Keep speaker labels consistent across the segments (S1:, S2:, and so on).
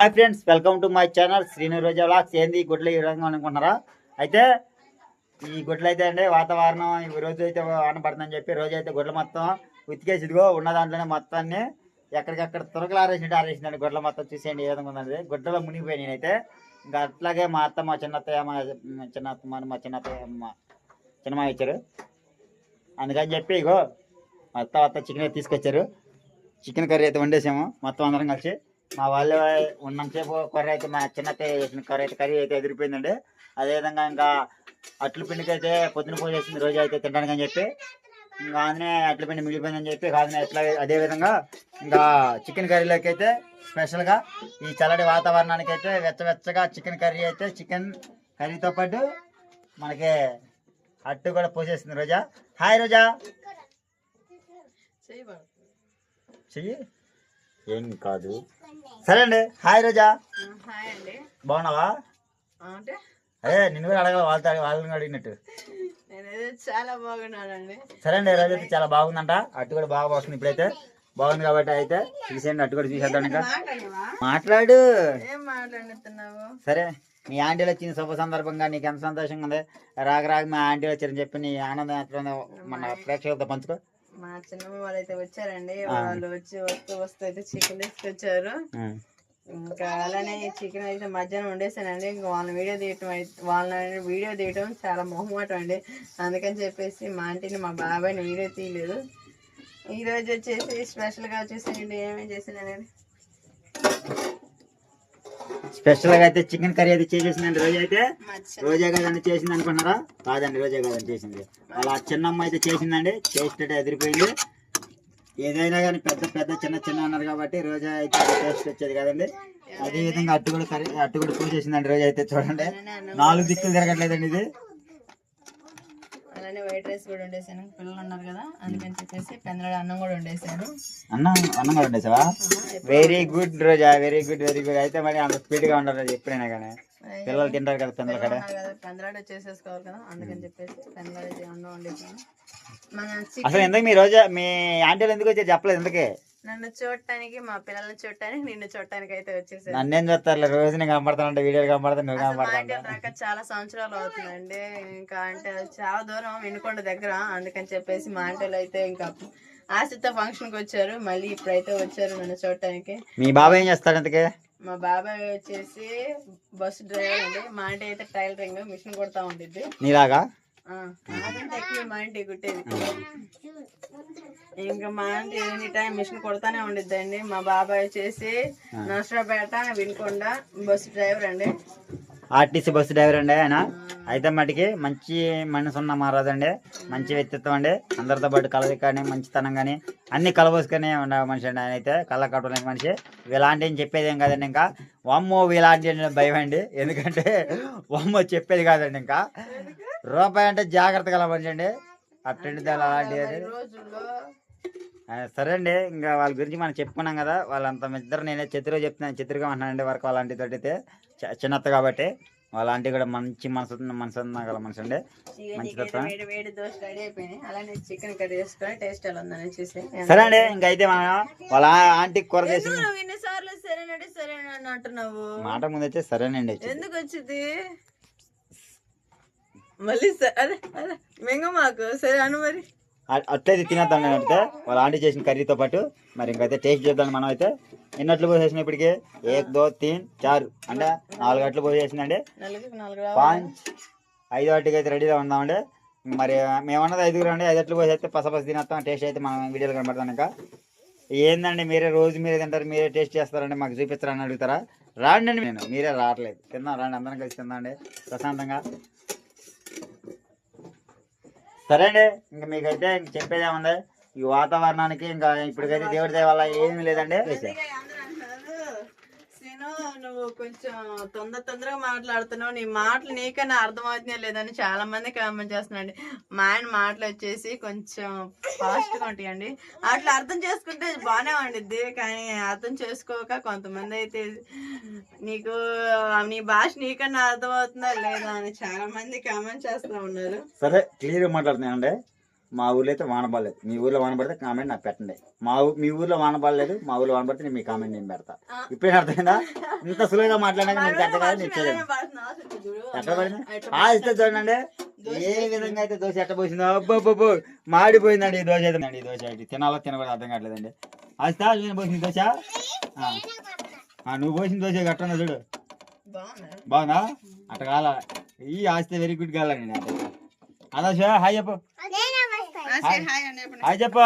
S1: Hi friends welcome to my channel Srinu Roja vlogs. ఏంది గుడ్లు ఈ విధంగా అనుకున్నారా అయితే ఈ గుడ్లు అయితే అండి వాతావరణం ఈ రోజు అయితే వాన పడుతుందని చెప్పి రోజు అయితే గుడ్లు మొత్తం ఉతికేసి ఇదిగో ఉన్న దాంట్లోనే మొత్తాన్ని ఎక్కడికక్కడ తురకలు ఆరేసినట్టు ఆరేసిందండి గుడ్ల మొత్తం. చూసేయండి ఏ విధంగా ఉందండి. గుడ్డలో మునిగిపోయి నేనైతే. ఇంకా అట్లాగే మా అత్త మా చిన్నత్తయ్య మా చిన్న మా చిన్నత్తయ్య మా చిన్నమ్మ ఇచ్చారు. అందుకని చెప్పి ఇగో మా అత్త అత్త చికెన్ తీసుకొచ్చారు. చికెన్ కర్రీ అయితే వండేసాము మొత్తం అందరం కలిసి. మా వాళ్ళు ఉన్నంతసేపు కర్రీ అయితే మా చిన్నత్తయ్య చేసిన కర్రీ అయితే కర్రీ అయితే ఎదిరిపోయిందండి అదేవిధంగా ఇంకా అట్ల పిండికి అయితే పొద్దున పూజ చేసింది రోజు అయితే తినడానికి అని చెప్పి ఇంకా ఆమె అట్ల పిండి మిగిలిపోయిందని చెప్పి కాదని ఎట్లా అదే విధంగా ఇంకా చికెన్ కర్రీలోకి అయితే స్పెషల్గా ఈ చల్లటి వాతావరణానికి అయితే వెచ్చవెచ్చగా చికెన్ కర్రీ అయితే చికెన్ కర్రీతో పాటు మనకి అట్టు కూడా పోసేసింది రోజా. హాయ్ రోజా. చెయ్యి. ఏం కాదు. సరే అండి హాయ్ రోజా.
S2: హాయ్ అండి.
S1: బాగున్నావా?
S2: అంటే?
S1: అదే నిన్ను కూడా అడగాలి వాళ్ళతో వాళ్ళని అడిగినట్టు.
S2: చాలా బాగున్నానండి.
S1: సరే అండి రోజు అయితే చాలా బాగుందంట. అట్టు కూడా బాగా వస్తుంది ఇప్పుడైతే. బాగుంది కాబట్టి అయితే చూసేయండి అట్టు కూడా చూసేద్దాం ఇంకా. మాట్లాడు. సరే మీ ఆంటీలు వచ్చిన శుభ సందర్భంగా నీకు ఎంత సంతోషంగా ఉంది? రాక రాక మీ ఆంటీలు వచ్చారని చెప్పి నీ ఆనందం ఎట్లా మన ప్రేక్షకులతో పంచుకో.
S2: మా చిన్నమ్మ వాళ్ళు అయితే వచ్చారండి వాళ్ళు వచ్చి వస్తూ వస్తూ అయితే చికెన్ తీసుకొచ్చారు. ఇంకా అలానే చికెన్ అయితే మధ్యాహ్నం వండేసానండి. ఇంకా వాళ్ళని వీడియో తీయటం అయితే వాళ్ళని వీడియో తీయటం చాలా మొహమాటం అండి. అందుకని చెప్పేసి మా ఆంటీని మా బాబాయ్ని వీడియో తీయలేదు. ఈ రోజు వచ్చేసి స్పెషల్గా వచ్చేసి ఏమేమి చేసానండి
S1: స్పెషల్గా అయితే చికెన్ కర్రీ అయితే చేసేసిందండి రోజు అయితే. రోజే కదండి చేసింది అనుకున్నారా? కాదండి రోజే కదండి చేసింది. వాళ్ళ చిన్నమ్మ అయితే చేసిందండి. టేస్ట్ ఎదిరిపోయింది. ఏదైనా కానీ పెద్ద పెద్ద చిన్న చిన్న అన్నారు కాబట్టి రోజా అయితే టేస్ట్ వచ్చేది కదండి. అదే విధంగా అట్టు కూడా కర్రీ అట్టు కూడా పూజ చేసిందండి రోజు అయితే చూడండి. నాలుగు దిక్కులు తిరగట్లేదండి ఇది.
S2: అలానే వైట్ రైస్ కూడా వండేసాను. పిల్లలు ఉన్నారు కదా అందుకని చెప్పేసి పెందలాడ అన్నం కూడా వండేసాను.
S1: అన్నం అన్నం కూడా ఉండేసావా very good Roja very good very good అయితే మరి అంత స్పీడ్గా ఉండరు ఎప్పుడైనా కానీ పిల్లలు తింటారు కదా కడ.
S2: ఉన్నారు కదా పెందలాడ చేసేసుకోవాలి కదా అందుకని చెప్పేసి పెందలాడ అన్నం వండేసాను.
S1: అసలు ఎందుకు మీ రోజా మీ ఆంటీలు ఎందుకు వచ్చారు? చెప్పలేదు ఎందుకే?
S2: నన్ను చూడటానికి మా పిల్లల్ని చూడటానికి నిన్ను చూడటానికి అయితే వచ్చేసాను
S1: నన్నేం చూస్తారు రోజు నేను కనపడతానంటే వీడియోలు కనపడతా నువ్వు
S2: రాక చాలా సంవత్సరాలు అవుతుందండి. ఇంకా అంటే చాలా దూరం వినుకొండ దగ్గర. అందుకని చెప్పేసి మా ఆంటీలు అయితే ఇంకా ఆశతో ఫంక్షన్కి వచ్చారు. మళ్ళీ ఇప్పుడైతే వచ్చారు నన్ను చూడటానికి.
S1: మీ బాబాయ్ ఏం చేస్తాడు ఇంతకి?
S2: మా బాబాయ్ వచ్చేసి బస్సు డ్రైవర్ అండి. మా ఆంటీ అయితే టైలరింగ్ మిషన్ కుడతా ఉండిద్ది.
S1: నీలాగా?
S2: నాకంటే ఎక్కువ మా ఆంటీ కుట్టేది ఇంకా మా ఆంటీ ఎనీ టైం మిషన్ కుడతానే ఉండిద్దండి. మా బాబాయ్ వచ్చేసి నర్సరాపేట వినుకొండ బస్సు డ్రైవర్ అండి.
S1: ఆర్టీసీ బస్సు డ్రైవర్ అండి ఆయన. అయితే మటుకి మంచి మనసు ఉన్న మహారాజు అండి. మంచి వ్యక్తిత్వం అండి. అందరితో పాటు కలది కానీ మంచితనం కానీ అన్ని కలబోసుకొని ఉన్న మనిషి అండి ఆయన అయితే. కళ్ళ కట్టలేని మనిషి. ఇలాంటి ఏం చెప్పేది ఏం కాదండి ఇంకా. వమ్మో అంటే భయం అండి. ఎందుకంటే వమ్మో చెప్పేది కాదండి ఇంకా. రూపాయి అంటే జాగ్రత్త గల మనిషి అండి అట్టండి అలాంటిది
S2: రోజుల్లో
S1: ఆ, సరే అండి ఇంకా వాళ్ళ గురించి మనం చెప్పుకున్నాం కదా వాళ్ళంత ఇద్దరు నేనే చిత్రగా చెప్తున్నాను చిత్రగా అంటున్నానండి వరకు అలాంటి తోటి అయితే చ- చిన్నత్త కాబట్టి వాళ్ళంటి కూడా మంచి మనసు మనసు గల మనిషి అండి. మంచి సరే అండి ఇంకైతే మనం వాళ్ళ ఆంటీకి కూర చేసి మాట ముందు అయితే సరేనండి.
S2: ఎందుకు వచ్చింది? మళ్ళీ స- అదే అదే. మెంగ మాకు సరే అను మరి.
S1: అట్లయితే తినేద్దాం నేను అంటే వాళ్ళ ఆంటీ చేసిన కర్రీతో పాటు మరి ఇంకైతే టేస్ట్ చేద్దాం మనం అయితే. ఎన్నట్లు పోసేసిన ఇప్పటికి ఏక్ దో తీన్ చారు. అంటే నాలుగు అట్లు పోసేసిందండి పాంచ్ ఐదు వాటికి అయితే రెడీగా ఉందామండి మరి మేమన్నది ఐదుగురు అండి. ఐదు అట్లు పోసేస్తే పసపస తినేస్తాం. టేస్ట్ అయితే మనం వీడియోలో కనబడతాం ఇంకా. ఏందండి మీరే రోజు మీరే తింటారు మీరే టేస్ట్ చేస్తారండి మాకు చూపిస్తారని అడుగుతారా? రాండి అండి నేను మీరే రావట్లేదు. తిందాం రాండి. అందరం కలిసి తిందాండి ప్రశాంతంగా. సరే అండి ఇంక మీకైతే ఇంక చెప్పేదేముంది ఈ వాతావరణానికి ఇంకా ఇప్పటికైతే దేవుడి దయ వల్ల ఏమీ లేదండి
S2: అందుకే అందరూ అంటున్నారు, సీను నువ్వు కొంచెం తొందర తొందరగా మాట్లాడుతున్నావు. నీ మాటలు నీకన్నా అర్థమవుతున్నాయి లేదని చాలా మంది కామెంట్ చేస్తున్నాండి మా ఆయన మాటలు వచ్చేసి కొంచెం ఫాస్ట్గా ఉంటాయండి. అట్లా అర్థం చేసుకుంటే బాగానే ఉండిద్ది కానీ అర్థం చేసుకోక కొంతమంది అయితే నీకు నీ భాష నీకన్నా అర్థమవుతుందా లేదా అని చాలా మంది కామెంట్ చేస్తూ ఉన్నారు.
S1: సరే క్లియర్గా మాట్లాడుతున్నాయండి. మా ఊర్లో అయితే వాన పడలేదు. మీ ఊర్లో వాన పడితే కామెంట్ నాకు పెట్టండి. మా ఊ మీ ఊర్లో వాన పడలేదు మా ఊర్లో వాన పడితే నేను మీ కామెంట్ నేను పెడతా. ఇప్పుడే అర్థమైందా? ఇంత సులువుగా కాదు నేను చేయలేదు ఎట్లా పడింది? ఆ ఇస్తే చూడండి. ఏ విధంగా అయితే దోశ ఎట్ట పోసిందో అబ్బో మాడిపోయిందండి ఈ దోశ అయితే. ఈ దోశ అయితే తినాలో తినకూడదు అర్థం కావట్లేదండి. ఆస్తా నేను పోసిన దోశ? నువ్వు పోసిన దోశ గట్ట చూడు.
S2: బాగుంది?
S1: బాగుందా అట్ట కాల ఈ ఆస్తి వెరీ గుడ్ కాలండి అదా. షో హాయ్ చెప్పు.
S2: హాయ్
S1: చెప్పు.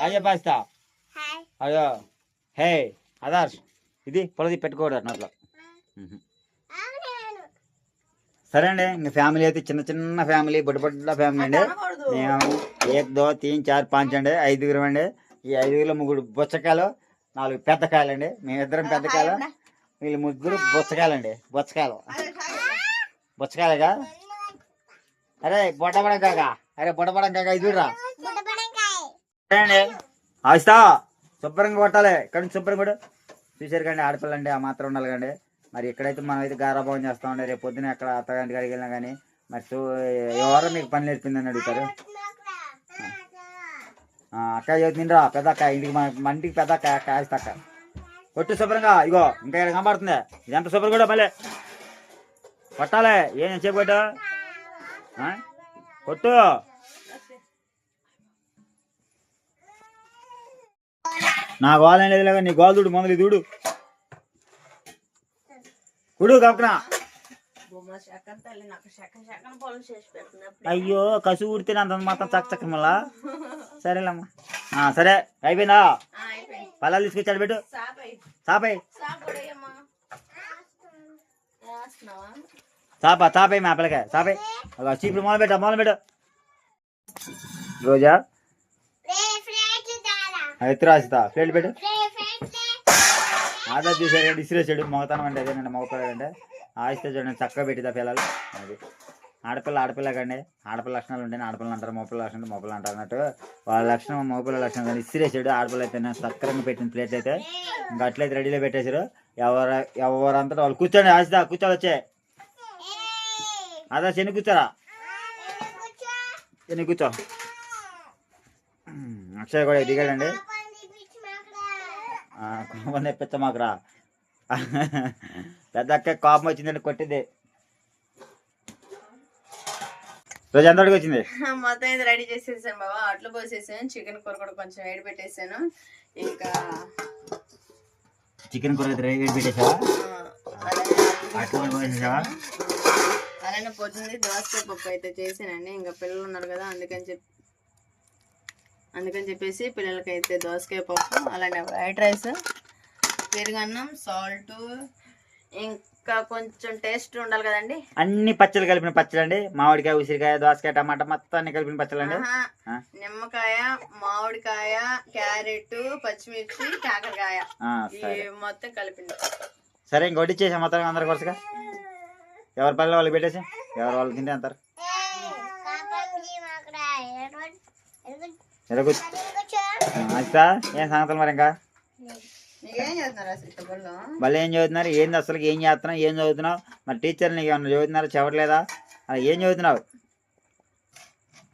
S1: హాయ్ చెప్పు ఆస్తా అయ్యో. హే ఆదర్శ్. ఇది పొలది పెట్టుకోడు అట్లా సరే అండి ఇంకా ఫ్యామిలీ అయితే చిన్న చిన్న ఫ్యామిలీ బుడ్డ బుడ్డ ఫ్యామిలీ అండి. మేము ఏక్ దో తీన్ చార్ పాంచ్ అండి. ఐదుగురం అండి. ఈ ఐదుగురులో ముగ్గురు బొచ్చకాయలు నాలుగు పెద్ద కాయలు అండి. మేమిద్దరం పెద్ద కాయలు. వీళ్ళు ముగ్గురు బొచ్చకాయలండి బొచ్చకాయలు.
S2: అరే, హాయ్.
S1: బొచ్చకాయలుగా? అరే బొట్టబడం కాక అరే ఇది చూడరా. ఆస్తా శుభ్రంగా కొట్టాలి. ఇక్కడ నుంచి శుభ్రంగా కొడు చూసారు కండి ఆడపిల్ల అండి ఆ మాత్రం ఉండాలి కండి మరి ఎక్కడైతే మనం అయితే గారాభావం చేస్తా ఉండే రేపు పొద్దున ఎక్కడ అత్తగాంటి కాడికి వెళ్ళినా కానీ మరి చూ ఎవరో మీకు పని నేర్పిందని అడుగుతారు అక్క చదువుతుందిరా పెద్ద అక్క ఇంటికి మన ఇంటికి పెద్ద అక్క అక్క ఆస్తా అక్క. కొట్టు శుభ్రంగా. ఇగో ఇంకా ఇక్కడ కనబడుతుంది. ఇదంతా శుభ్రం కూడా మళ్ళీ కొట్టాలి. ఏం చెప్పు కొట్టు? కొట్టు. నా ఏం లేదు నీ గోల్ చూడు మొదలు దూడు కుడు కప్పున అయ్యో కసు ఊడితే అంత మాత్రం చక్క చక్క మళ్ళా. సరేలేమ్మా. సరే అయిపోయిందా? పళ్ళాలు తీసుకొచ్చాడు పెట్టు.
S2: సాపై
S1: చాపై చాప చాపై మా పిల్లకాయ చాపై చీపులు మొదలు పెట్టా మొదలు పెట్టు. రోజా? ఎత్తు రాసితా ప్లేట్ పెట్టు. ఆదా చూసారు ఇసిరేసాడు మగతనం అంటే అదేనండి మగపిల్లడు అంటే. ఆయిస్తే చూడండి చక్కగా పెట్టిదా పిల్లలు. అది. ఆడపిల్ల ఆడపిల్ల కండి. ఆడపిల్ల లక్షణాలు ఉంటాయి ఆడపిల్ల అంటారు మగపిల్ల లక్షణాలు మగపిల్ల అంటారు అన్నట్టు. వాళ్ళ లక్షణం మగపిల్ల లక్షణం కానీ ఇసిరేసాడు ఆడపిల్ల అయితే సక్కరంగా పెట్టిన ప్లేట్ అయితే. ఇంకా అట్లయితే రెడీలో పెట్టేశారు. ఎవరు ఎవరంతటా వాళ్ళు కూర్చోండి ఆశిదా కూర్చోవాలి వచ్చే. అదా శని కూర్చోరా? శని కూర్చో. అక్షయ్ కూడా దిగాడండి. కోపం తెప్పించ మాకురా పెద్ద అక్క కోపం వచ్చిందండి కొట్టింది. రోజు ఎంతటికి వచ్చింది?
S2: మొత్తం ఇది రెడీ చేసేసాను బాబా. అట్లు పోసేసాను. చికెన్ కూర కూడా కొంచెం వేడి పెట్టేసాను. ఇంకా
S1: చికెన్ కూర అయితే రెడీ పెట్టేసావా?
S2: అలానే
S1: అట్లు కూడా పోసేసావా?
S2: అలానే పొద్దుంది దోసకాయ పప్పు అయితే చేసానండి ఇంకా పిల్లలు ఉన్నారు కదా అందుకని చెప్పి అందుకని చెప్పేసి పిల్లలకి అయితే దోసకాయ పప్పు అలానే వైట్ రైస్ పెరుగన్నం సాల్ట్ ఇంకా కొంచెం టేస్ట్ ఉండాలి కదండి
S1: అన్ని పచ్చళ్ళు కలిపిన పచ్చడి అండి మామిడికాయ ఉసిరికాయ దోసకాయ టమాటా మొత్తం అన్ని కలిపిన పచ్చళ్ళు అండి?
S2: నిమ్మకాయ మామిడికాయ క్యారెట్ పచ్చిమిర్చి కాకరకాయ మొత్తం కలిపింది
S1: సరే ఇంకొకటి ఇచ్చేసా మొత్తం అందరు వరుసగా ఎవరి పల్లె వాళ్ళు పెట్టేసి ఎవరు వాళ్ళు తింటే అంటారు ఏం సంగతులు మరి ఇంకా
S2: నీకేం చేస్తున్నారు అసలు ఇష్టపడలో
S1: మళ్ళీ ఏం చదువుతున్నారు? ఏంది అసలు ఏం చేస్తున్నావు? ఏం చదువుతున్నావు? మరి టీచర్ నీకు ఏమన్నా చదువుతున్నారా? చెప్పట్లేదా అలా ఏం చదువుతున్నావు?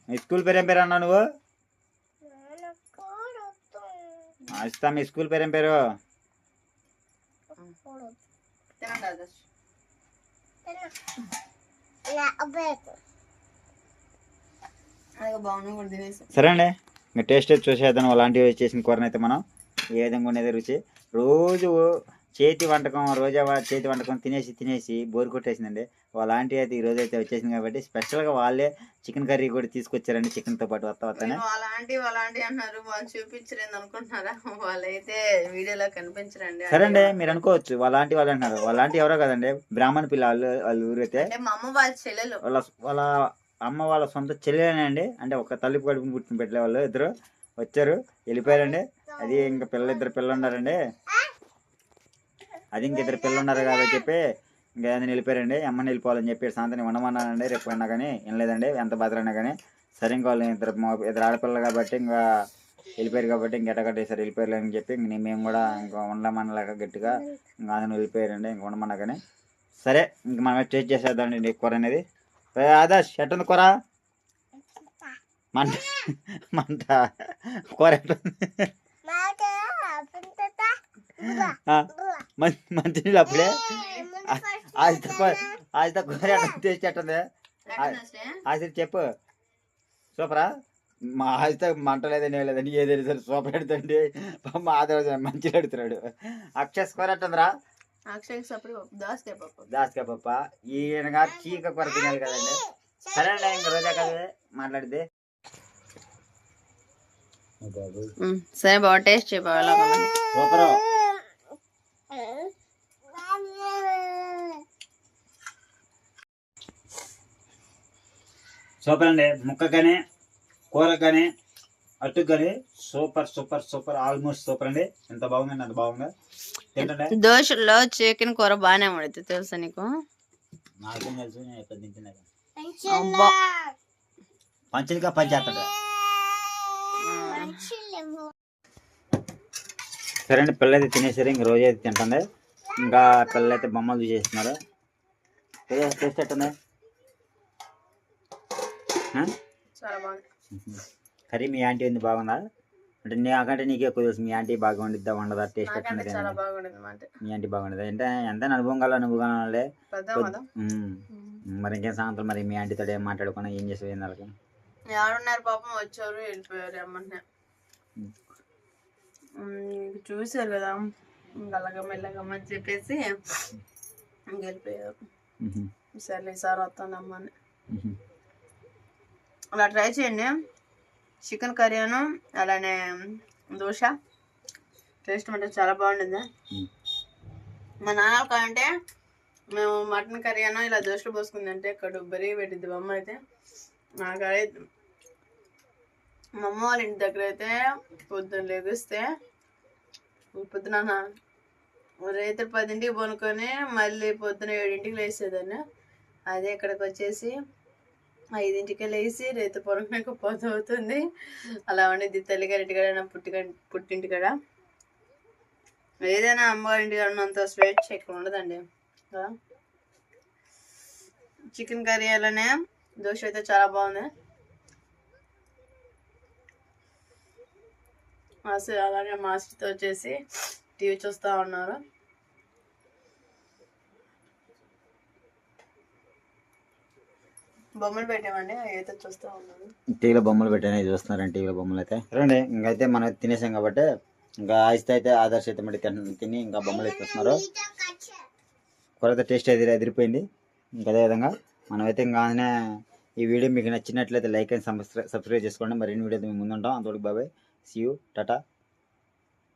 S1: మీ స్కూల్ పేరు ఏం పేరు అన్నావు నువ్వు? ఇస్తా మీ స్కూల్ పేరు ఏం పేరు? సరే అండి ఇంకా టేస్ట్ చూసేద్దాం. అలాంటివి చేసిన కూరని అయితే మనం ఏ విధంగా ఉండేది రుచి. రోజు చేతి వంటకం రోజా చేతి వంటకం తినేసి తినేసి బోరు కొట్టేసిందండి. అలాంటివి అయితే ఈ రోజు అయితే వచ్చేసింది కాబట్టి స్పెషల్గా వాళ్ళే చికెన్ కర్రీ కూడా తీసుకొచ్చారండి చికెన్తో పాటు వస్తా వస్తానే
S2: అలాంటి అలాంటి అన్నారు. వాళ్ళు చూపించలేదు అనుకుంటున్నారా? వాళ్ళైతే వీడియోలో కనిపించరండి.
S1: సరే అండి మీరు అనుకోవచ్చు. వాళ్ళంటి వాళ్ళు అంటున్నారు. వాళ్ళంటి ఎవరో కదండి బ్రాహ్మణ పిల్ల వాళ్ళు వాళ్ళ ఊరైతే
S2: మా అమ్మ వాళ్ళ చెల్లెలు.
S1: వాళ్ళ వాళ్ళ అమ్మ వాళ్ళ సొంత చెల్లెలేనండి అంటే ఒక తల్లి కడుపు పుట్టిన పెట్టలే వాళ్ళు ఇద్దరు. వచ్చారు వెళ్ళిపోయారండి. అది ఇంకా పిల్లలు ఇద్దరు పిల్లలు ఉన్నారండి. అది ఇంక ఇద్దరు పిల్లలు ఉన్నారు కాబట్టి చెప్పి ఇంకా ఏదైనా వెళ్ళిపోయారండి. అమ్మని వెళ్ళిపోవాలని చెప్పి సాయంత్రం ఉండమన్నానండి. రేపు అయినా కానీ వినలేదండి. ఎంత బాధలైనా కానీ సరే ఇంకా వాళ్ళు ఇద్దరు ఇద్దరు ఆడపిల్లలు కాబట్టి ఇంకా వెళ్ళిపోయారు కాబట్టి ఇంక ఎట్టగట్టేసారు వెళ్ళిపోయారు అని చెప్పి ఇంక మేము కూడా ఇంకా ఉండమనలేక గట్టిగా ఇంకా ఆయన వెళ్ళిపోయారండి. ఇంక ఉండమన్నా కానీ సరే ఇంక మనం టేస్ట్ చేసేద్దామండి ఈ కూర అనేది. ఏ ఆదర్శ్ ఎట్టుంది కూర? మంట మంట. కూర మంచి నీళ్ళు అప్పుడే? అది తప్ప అది తక్కువ టేస్ట్ ఎట్టుంది? అది చెప్పు. సూపరా? మా ఆస్త మంట లేదని లేదండి ఏదైనా సరే సూపర్ ఎడుతుండే మా ఆదరణ మంచిగా ఎడుతున్నాడు. అక్షయ స్కోర్ ఎట్టుందిరా? దాస్కా పప్ప ఈయనగా చీక కూర తినాలి కదండి. సరే అండి ఇంక రోజా కదా మాట్లాడితే
S2: సరే బాగా టేస్ట్ చెప్పాలి
S1: సూపర్ సూపర్ అండి ముక్క కానీ కూర కానీ అట్టుకు కానీ super super super almost super అండి ఎంత బాగుందండి అంత బాగుందా.
S2: దోశల్లో చికెన్ కూర బాగానే పడుతుంది తెలుసా నీకు?
S1: పంచేస్తాడు సరే అండి పిల్లలు అయితే తినేసారు ఇంక రోజు అయితే తింటుంది. ఇంకా పిల్లలు అయితే బొమ్మలు చూసేస్తున్నారు టేస్ట్ ఎట్టుంది? కర్రీ మీ ఆంటీ ఉంది బాగుందా? అంటే నాకంటే నీకే ఎక్కువ తెలుసు. మీ ఆంటీ బాగా వండిద్దా వండదా? టేస్ట్
S2: నాకంటే
S1: ఎట్టుంది
S2: చాలా బాగుండదు అన్నమాట.
S1: మీ ఆంటీ బాగుండదా అంటే ఎంత అనుభవం కల అనుభవం కాలే
S2: పెద్ద కదా?
S1: మరి ఇంకేం సాయంత్రం మరి మీ ఆంటీతో ఏం మాట్లాడుకున్నా ఏం చేసేది వాళ్ళకి
S2: ఎవరున్నారు పాపం? వచ్చారు వెళ్ళిపోయారు ఏమన్నా చూసారు కదా. అలాగ మెల్లగమ్మని చెప్పేసి వెళ్ళిపోయారు. సర్లే ఈసారి వస్తానమ్మని
S1: మ్మ్.
S2: అలా ట్రై చేయండి. చికెన్ కర్రీను అలానే దోశ. టేస్ట్ అంటే చాలా బాగుంటుంది. మా నాన్న కాదంటే మేము మటన్ కర్రీ అన్న ఇలా దోశలు పోసుకుంది అంటే ఇక్కడ బరీ పెట్టింది మా అమ్మ అయితే. నాకైతే మా అమ్మ వాళ్ళ ఇంటి దగ్గర అయితే పొద్దున్న లెగిస్తే పొద్దున రైతు పదింటికి పనుకొని మళ్ళీ పొద్దున ఏడింటికి లేసేదాన్ని. అదే ఇక్కడికి వచ్చేసి ఐదింటికి లేచి రైతు పొరకనక పోతూ అవుతుంది అలా ఉండేది తల్లిగారింటి కాడ నా పుట్టి పుట్టింటి కాడ ఏదైనా అమ్మగారింటి కాడ ఉన్నంత స్వేచ్ఛ ఇక్కడ ఉండదండి. చికెన్ కర్రీ అలానే దోశ అయితే చాలా బాగుంది. మాస్టర్ అలానే మాస్టర్తో వచ్చేసి టీవీ చూస్తూ ఉన్నారు. బొమ్మలు పెట్టామండి అవి అయితే చూస్తూ ఉన్నాను.
S1: టీవీలో బొమ్మలు పెట్టాను? చూస్తున్నారండి టీవీలో బొమ్మలు అయితే? చూడండి ఇంకైతే మనం తినేసాం కాబట్టి ఇంకా ఆయిస్తే అయితే ఆదర్శ అయితే మళ్ళీ తిన- తిని ఇంకా బొమ్మలు అయితే చూస్తున్నారు. కూర అయితే టేస్ట్ అయితే ఎదిరిపోయింది. ఇంకా అదేవిధంగా మనమైతే ఇంకా అందునే ఈ వీడియో మీకు నచ్చినట్లయితే లైక్ అండ్ సబ్స్క్రైబ్ చేసుకోండి. మరిన్ని వీడియో అయితే మేము ముందుంటాం. అంతవరకు బాబాయ్ సీ యూ టాటా